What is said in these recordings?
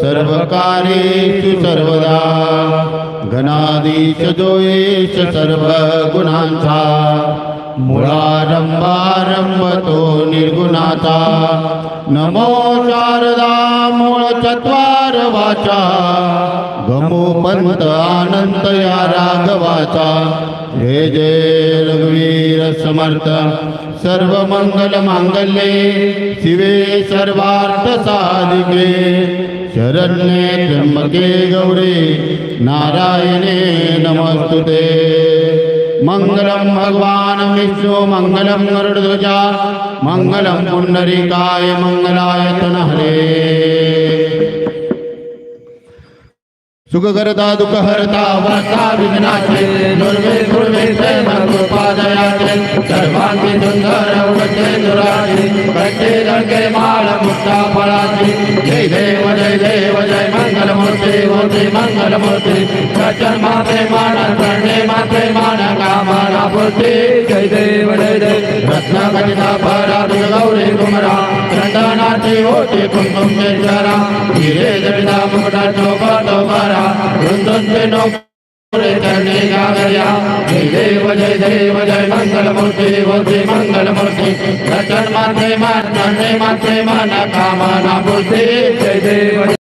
सर्वकार्येषु सर्वदा घनाधीश जोयेश सर्व गुणांचा मुळारंभारंभ तो निर्गुणाचा। नमो शारदा मूळ चत्वार वाचा गमो पंत आनंद या राघवाचा। जय जय रघुवीर समर्थ सर्व मंगल मांगल्ये शिवे सर्वार्थ साधिके शरण्ये त्र्यंबके गौरी नारायणे नमस्तुते मंगलम भगवान विष्णु मंगलम गरुडध्वजा मंगलम पुंडरीकाय मंगलाय तनहरे सुखकर्ता दुःखहर्ता वार्ता विघ्नाचे दुर्वे दुर्वे प्रेम कृपादयाचे सर्वांगी सुंदर उडते दुराचे कट्टे रंगे माळ मुक्ता फळाची जय देव जय देव जय मंगल मूर्ती मूर्ती मंगल मूर्ती सचन माते मान करणे माते मान कामना पूर्ती जय देव जय देव रत्न कटिता परा गौरी कुमरा चंदनाची होती कुंकुमेश्वरा हिरे जडिता करणे जय देव जय देव जय मंगल मूर्ति मूर्ती मंगल मूर्ति रचन माते मान माते मान कामना पूर्ती जय देव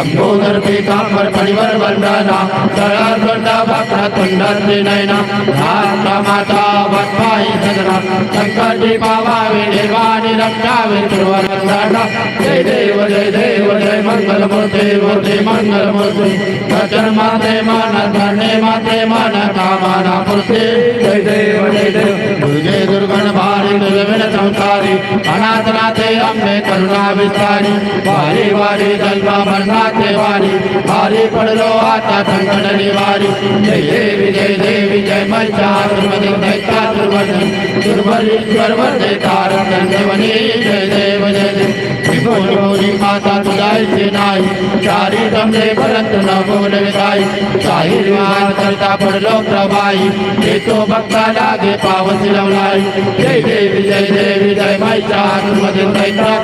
लंबोदर पीतांबर परिवर वंदना तळा गंडा बाकडा तोंडाचे नयना माता माता वत्पाई सदना संकटी पावावे निर्वाणी रक्षावे तुर्वरंदना जय देव जय देव जय मंगल मूर्ती मूर्ती मंगल मूर्ती वचन माते मान धरणे माते मान कामना पूर्ती जय देव जय देव दुर्गे दुर्गण भारी निर्विण संसारी अनाथनाथे अंबे करुणा विस्तारी वारी वारी जन्मा मरणाचे वारी भारी पडलो आता संकट निवारी जय देवी जय देवी जय महिषासुरवदी दैत्यासुरवदी दुर्बलीश्वर वंदे तारक देवनी जय देव जय देव बोलवली माता तुझायचे नाही. चारी जमले परत न बोलवे काही काही विवाद करता पडलो प्रभाई. ते तो भक्ता लागे पावस लावलाय जय देवी जय देवी जय माईच्या आतमध्ये दैत्रा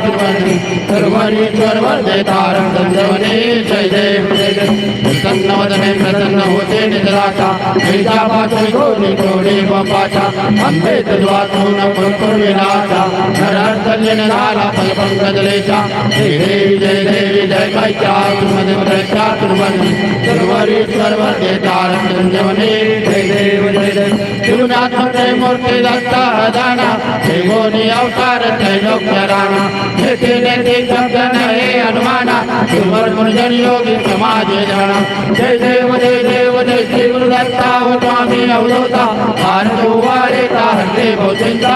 सर्वरी सर्व जय तारक जय जय देव. प्रसन्न वदने प्रसन्न होते निद्राचा ऐसा पाचोय गोरी गोरी बापाचा अंबे तुझवातून कुरकुर विलाचा नरार कल्याण झाला फलपंकजलेचा जय देवी जय देवी जय कैच्या तुमदे प्रैक्षा तुर्वनी सर्वरीश्वर वंदे तारक देवनी जय देव जय देव शिवनाथ मूर्ती दत्ता दाना देवोनी अवतार त्रैलोक्य राणा नेते नेते शब्द हे हनुमाना योगी समाजे जाणा जय देव जय देव जय श्री गुरुदत्ता होता मी भारत उभारे तारते बहुचिंता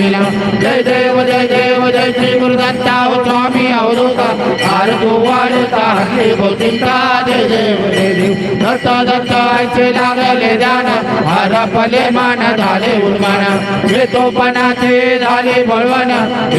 तुला जय देव जय देव जय श्री गुरुदत्ता हो स्वामी अवधूता भारत वाढता हल्ली बोलता जय जय देव दत्त दत्त ऐसे लागले ध्यान हरपले मान झाले उन्मान येतोपणाचे झाले बळवण.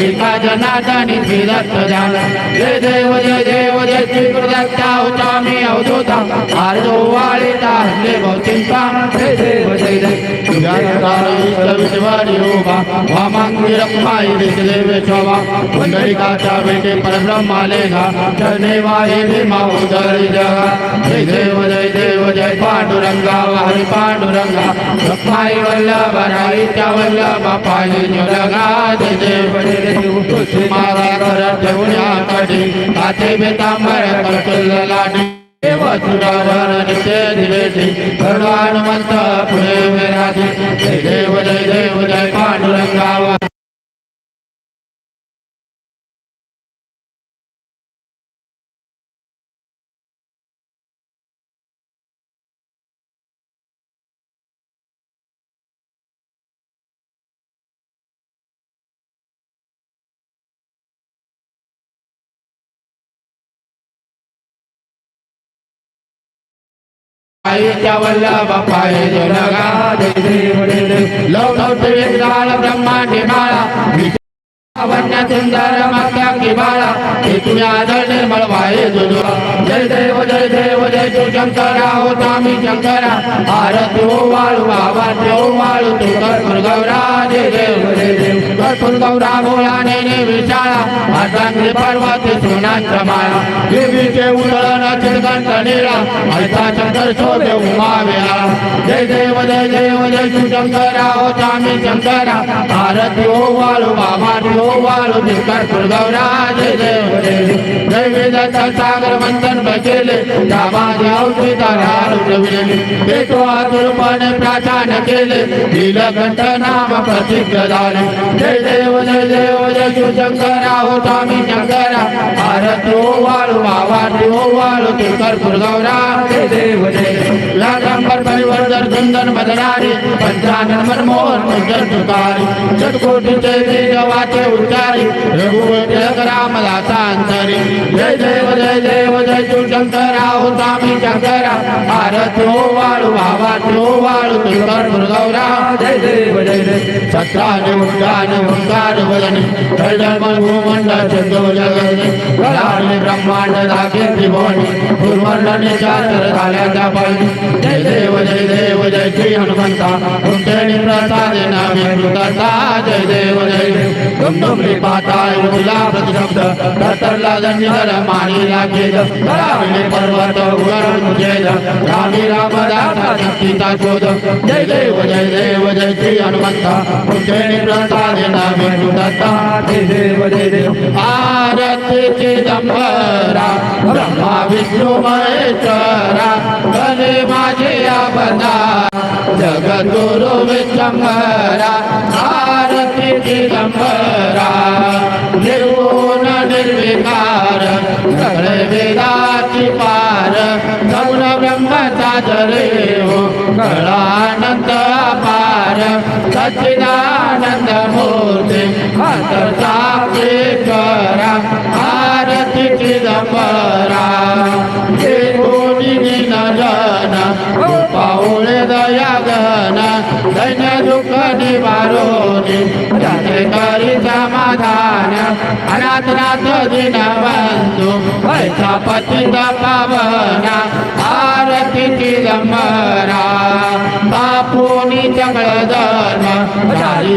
एका जनादानी श्री दत्त ध्यान जय देव जय देव जय श्री गुरुदत्ता हो स्वामी अवधूता भारत वाढता हल्ली बोलता जय देव जय देव तुझ्या विश्वारी उभा वामांगी रखमाई देव शोभा पुंडलिकाच्या बेटे परब्रह्म आलेला चरणे वाहे भीमा उदरी जगा जय देव जय देव जय पांडुरंगा हरी पांडुरंगा रखमाई वल्लभ राईच्या वल्लभ पायी जगा जय देव जय देव तुझी कर ठेवण्या कधी काचे बेतांबर करतुल लाटी वासुदेवान नित्य दिलेशी भगवान मंत पुढे मेराजी जय देव जय देव जय पांडुरंगावा आईच्या वल्लभ लगा जय देव जय देव लवलव विद्राळ ब्रह्मांडी माळा वन्य सुंदर मक्या की बाळा हे तुझ्या आदर निर्मळ वाये जुजवा जय देव जय देव, जय तू शंकरा हो स्वामी शंकरा। आरती हो वाळू बाबा हो वाळू तू कर्पूर गौरा। जय देव गौरा भोळा नेने विशाळा अर्धांगी पर्वत सोनांच्या माळा देवीचे उतळण चिरगंठ निळा ऐसा शंकर शोभे उमा वेळा जय देव जय देव जय तू शंकरा हो स्वामी शंकरा आरती हो वाळू बाबा हो वाळू ते कर्पूर जय देव जय वेदाचा सागर मंथन बकेले दाबाजी अवतार उडविले ते तो आतुरपणे प्रार्थना केले नीलकंठ नाम प्रसिद्ध झाले जय देव जय देव जय शिव शंकरा होता मी शंकरा भारत तो वाळू बाबा तो वाळू तुलकर गुरगौरा देव जय लाटांबर परिवर्तन कुंदन बदनारी पंचानन मनमोहन कुंदन तुकारी चटकोटी जय जय जवाचे उच्चारी रघुवर तिलक राम लाता अंतरी जय देव जय देव जय शिव शंकरा होता मी शंकरा भारत तो वाळू बाबा तो वाळू तुलकर गुरगौरा जय देव जय जय सत्तान उद्यान ओंकार बलने त्रैडमन भूमंडल चंद्रवजगने बलाने ब्रह्मांड धाके त्रिभुवने भूमंडलने चार झाल्या त्या पाणी जय देव जय देव जय श्री हनुमंता। देव पाताळ उडला प्रतिशब्द रतरला धन्यधर मानी लागेल कराविले पर्वत उगरून जेल रामी राम रामदासा शक्तीचा शोध. जय देव जय देव जय श्री हनुमंता. तुमचे प्रसाद नामे दत्ता जय देव जय देव आरती चिदंबरा ब्रह्मा विष्णू महेश्वरा धने माझे अवतार. जगद्गुरु विश्वम्भरा भारती दिगम्बरा निर्गुण निर्विकार पार गौर ब्रह्मचा जरेव कळानंद अपार सच्चिदानंद मूर्ती मातर्चा करा भारती दिगंबरा हे कोणी निनजन पाऊळे दया दुःख करी समाधान अनाथ नाथ दिन पैसा पतित पावना आरती चिदंबरा बापूनी चंगळ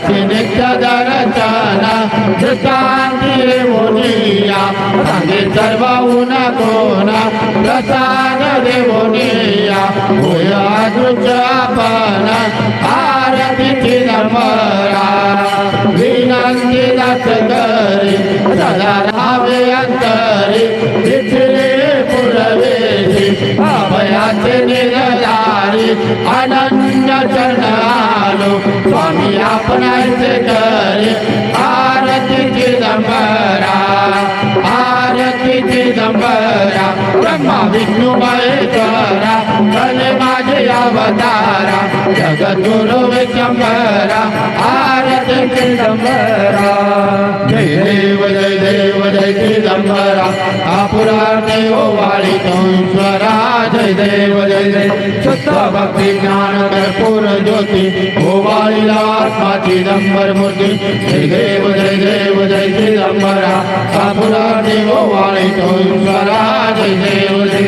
रात्री नित्य मुनिया. सांगे सर्व प्रसाद देवनिया. होय दृश्य आपण आरती चिदंबरा. विनंती दास करी सदा राहावे अंतरी. तिथले पुरवेशी अभयाचे अनन्य स्वामी आपणाचे करे आरती चिदंबरा आरती चिदंबरा ब्रह्मा विष्णू महेश्वरा कले माझे अवतारा जगद्गुरु विशंभरा आरती चिदंबरा जय देव जय देव जय चिदंबरा आपुरा देव वाळी स्वरा जय देव जय देव शुद्ध भक्ती ज्ञान कर्पूर ज्योती आत्मा चिदंबर मूर्ती जय देव जय देव जय चिदंबरा आपुरा देव वाळी स्वरा जय देव जय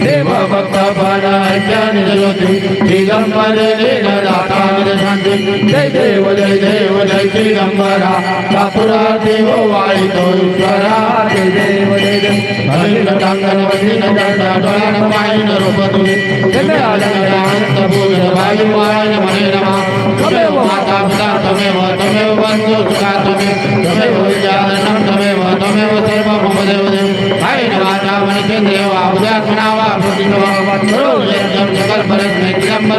देव भक्त बन ज्ञान ज्योती चिदंबर लीन दाता शांती जय देव जय देव जय चिदंबरा आपुरा देव वाळी स्वरा जय देव जय देव हरिण टांगण वसीन दंड डोळ्यान पायन रूप तुम्ही जय તમે તમેવ બંધો સુખા તમે તમે જાનનમ તમેવ તમેવ સર્વ મમદેવ દેવ હાય નવાતા મન કેન્દ્રેવ આબુદાત્મનાવા પ્રતિનો સર્વ જગત પરસ્મૈ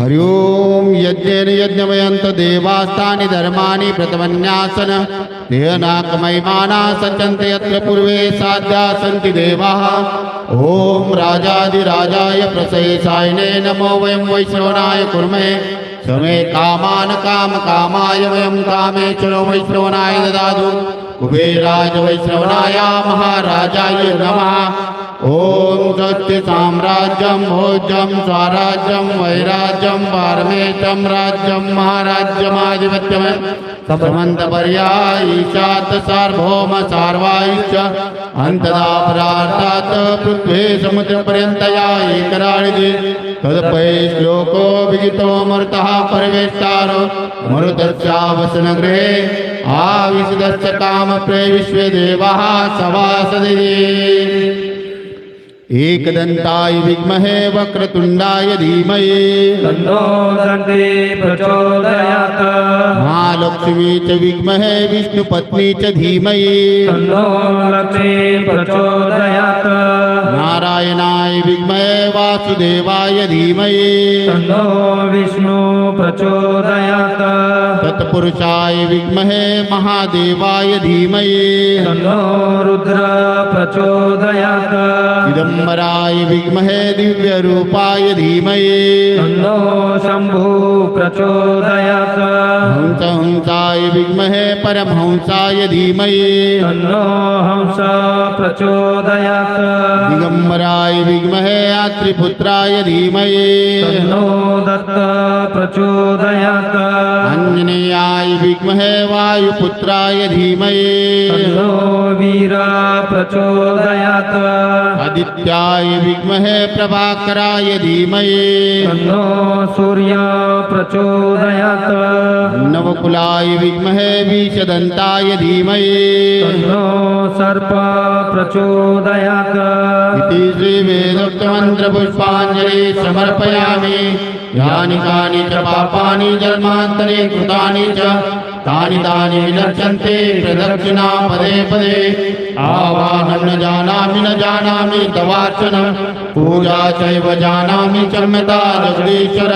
हरि ओम यज्ञेन यज्ञमयन्त देवास्तानि धर्माणि प्रथमन्यासन। देहनाकमयमाना सचन्ते यत्र पूर्वे साध्या सन्ति देवाः। ॐ राजाधिराजाय प्रशेषायने नमो वयं वैश्रवणाय कुर्महे समे कामान् कामकामाय वयं कामेश्वरो वैश्रवणाय ददातु। कुबेराज वैश्रवणाय महाराजाय नमः। ॐ सत्य साम्राज्यं, भोज्यं, स्वराज्यं, वैराज्यं पारमेशं राज्यं महाराज्यमाधिपत्यं समन्तपर्यायीशात् सार्वभौम सार्वायुश्च अन्तदापरार्थात् पृथ्वे समुद्रपर्यन्तया एकराणिति तदपै श्लोको विजितो मरुतः परवेष्टारो। मरुतस्यावसनगृहे आविशदस्य कामप्रे विश्वे देवाः सभासदिति एकदन्ताय विद्महे वक्रतुण्डाय धीमहि तन्नो दन्ति प्रचोदयात्। महालक्ष्मी च विद्महे विष्णुपत्नी च धीमहि तन्नो लक्ष्मी प्रचोदयात्। नारायणाय विद्महे वासुदेवाय धीमहि तन्नो विष्णु प्रचोदयात्। तत्पुरुषाय विद्महे महादेवाय धीमहि तन्नो रुद्र प्रचोदयात्। चिदम्बराय विद्महे दिव्यरूपाय धीमहि तन्नो शम्भु प्रचोदयात्। हंस हंसाय विद्महे परमहंसाय धीमहि तन्नो हंस प्रचोदयात्। दिगम्बराय विद्महे आत्रिपुत्राय धीमहि तन्नो दत्त प्रचोदयात्। आञ्जनेयाय विद्महे वायुपुत्राय धीमहि वीरा वीर प्रचोदयात्। आदित्याय विद्महे प्रभाकराय धीमहि तन्नो सूर्य प्रचोदयात्। नवकुलाय विद्महे विषदन्ताय धीमहि तन्नो सर्प प्रचोदयात्। इति श्रीवेदोक्तमन्त्रपुष्पाञ्जलि समर्पयामि। यानि कानि च पापानि जन्मान्तरे कृतानि च, तानि तानि विनश्यन्ते प्रदक्षिणा पदे। पदे आवाहनं न जानामि न जानामि तवार्चनं पूजा चैव जानामि चम्यता जगदीश्वर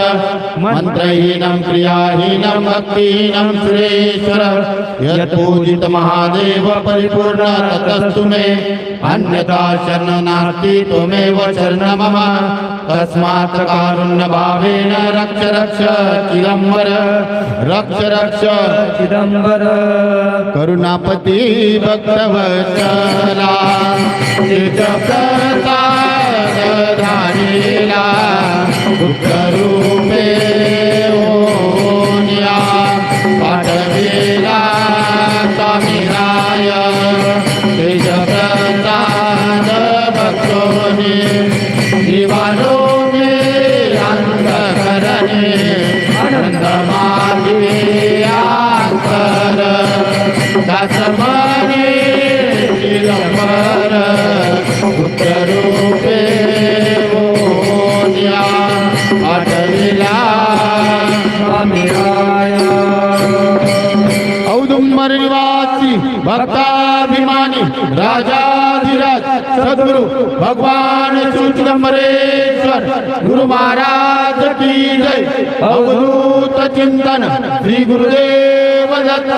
मन्त्रहीनं, क्रियाहीनं, भक्तिहीनं सुरेश्वर। यत्पूजित महादेव परिपूर्ण ततस्तु मे। अन्यथा शरण नास्ति त्वमेव शरण मम तस्मात् कारुण्यभावेन रक्ष रक्ष चिदम्बर। रक्ष रक्ष चिदम्बर। करुणापती भक्तवत्सला। ఒక్కరు राजाधिराज, सदगुरु भगवान चिदंबरेश्वर गुरु महाराज की जय। अवधूत चिंतन, श्री गुरुदेव दत्त,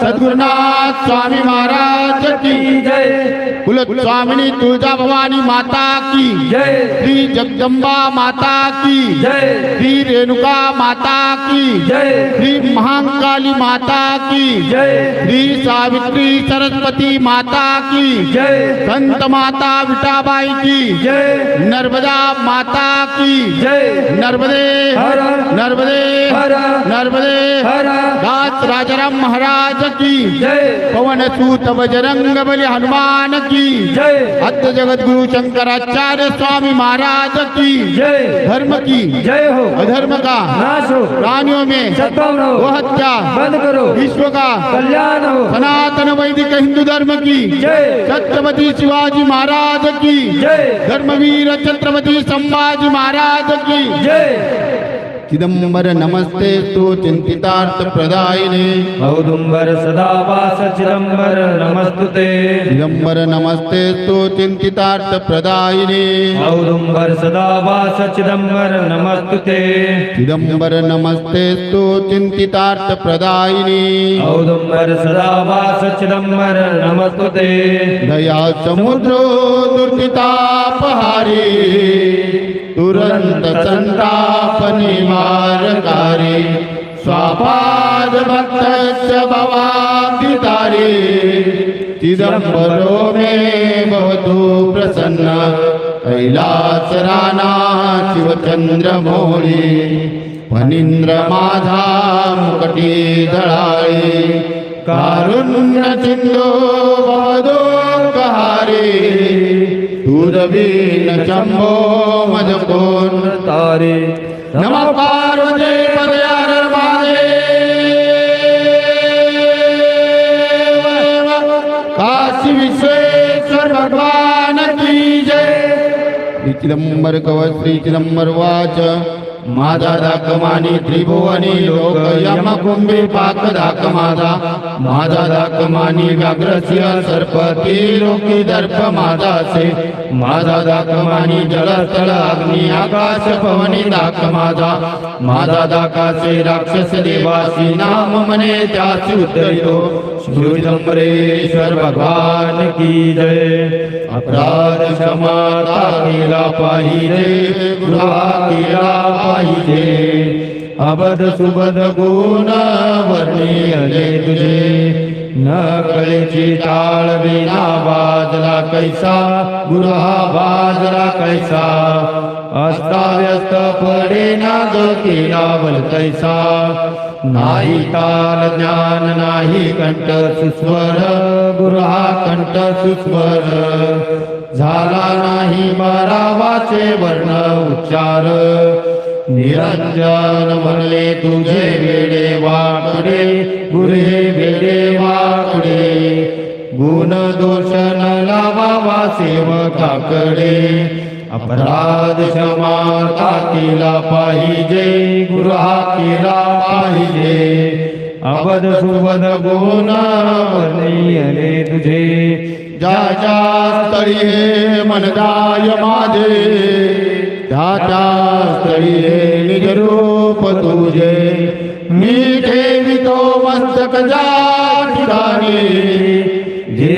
सदगुरुनाथ स्वामी महाराज की जय। कुल स्वामिनी तुळजा भवानी माता की। जय। श्री जगदम्बा माता की। जय। श्री रेणुका माता की। जय। श्री महाकाली माता की। जय। श्री सावित्री सरस्वती माता की। जय। संत माता विटाबाई की। जय। नर्मदा माता की। जय। नर्मदे। नर्मदे। नर्मदे। दास राजाराम महाराज की। जय। पवन सूत बजरंग बली हनुमान की। की जय। आद्य जगत गुरु शंकराचार्य स्वामी महाराज की जय। धर्म की जय हो। अधर्म का नाश हो। प्राणियों में सद्भावना हो। हत्या बंद करो। विश्व का कल्याण हो। सनातन वैदिक हिंदू धर्म की जय। छत्रपति शिवाजी महाराज की जय। धर्मवीर छत्रपति संभाजी महाराज की जय। चिदंबर नमस्ते तु चिन्तितार्थप्रदायिने। औदुम्बर सदा वास चिदंबर नमस्तु चिदंबर नमस्ते तु चिन्तितार्थप्रदायिने। औदुम्बर सदा वास चिदंबर नमस्तु ते चिदंबर नमस्ते तु चिन्तितार्थप्रदायिने। औदुम्बर सदा वास चिदंबर नमस्तु दया समुद्रो दुर्तितापहारी दुरंत संताप निवारकारी स्वापाद भक्त भवादितारे। चिदंबरो मे भवतु प्रसन्न कैलास राणा शिवचंद्र मोळी फणींद्र माझा मुकटी दळाळे कारुण्य सिंधो भवदो જબીન ચંબો મજબૂન તારે નમ પાર્વતી પદયાર મારે કાશી વિશ્વેશ્વર ભગવાન કી જય શ્રી ચિદમ્બર કવ શ્રી ચિદમ્બર વાચ माझा दाक मानी त्रिभुवनी लोक यम कुंभी पाक दाक माझा माझा दाक मानी व्याघ्रस्य सर्पती लोकी दर्प माझा से माझा दाक मानी जलस्थळ अग्नी आकाश पवनी दाक माझा माझा दाकासे राक्षस देवासी नाम मने त्यासी उद्धरितो श्री चिदंबरेश्वर भगवान की जय। अपराध क्षमाता केला पाहिजे गृहा केला पाहिजे अबद सुबद वर्णी वर्णियले तुझे। न कळेची टाळ विना बाजला कैसा गुरहा बाजला कैसा। अस्ताव्यस्त पडे ना ग केला कैसा। नाही ताल ज्ञान नाही कंठ सुस्वर गुरहा कंठ सुस्वर। झाला नाही बारावाचे वर्ण उच्चार। निरंजन म्हणले तुझे वेडे वाकडे गुरे वेडे वाकडे. गुण दोष न लावावा सेवकाकडे अपराध क्षमा केला पाहिजे गृहा केला पाहिजे. अवध सुवध गुण वर्णियले तुझे. ज्याच्या ज्या स्थळी हे मनदाय माझे. त्या त्या स्थळी निज रूप तुझे मी ठेवितो मस्तक ठिकाणी जे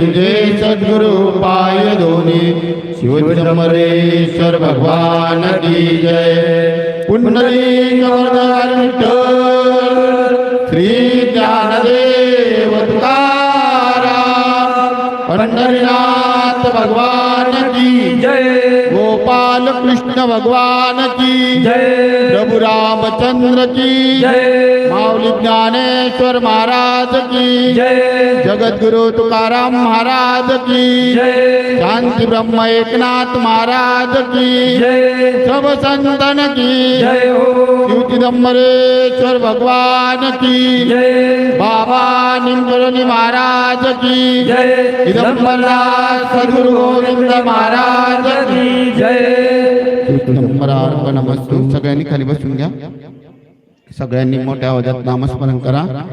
तुझे सद्गुरु पाय दोन्ही शिवचंद्रेश्वर भगवान की जय। पुंडली श्री ज्ञानदेव तुकाराम। पंढरीनाथ भगवान કૃષ્ણ ભગવાન કી. જય रामचंद्र की। माऊली ज्ञानेश्वर महाराज की। जय। जगद्गुरु तुकाराम महाराज की। शांति ब्रह्म एकनाथ महाराज की। सब संतन की। शिव चिदंबरेश्वर भगवान की। बाबा निमकरणी महाराज की। जय। चिदंबरनाथ सद्गुरु गोविंद महाराज की। जय। सगळ्यांनी खाली बसून घ्या. सगळ्यांनी मोठ्या आवाजात नामस्मरण करा.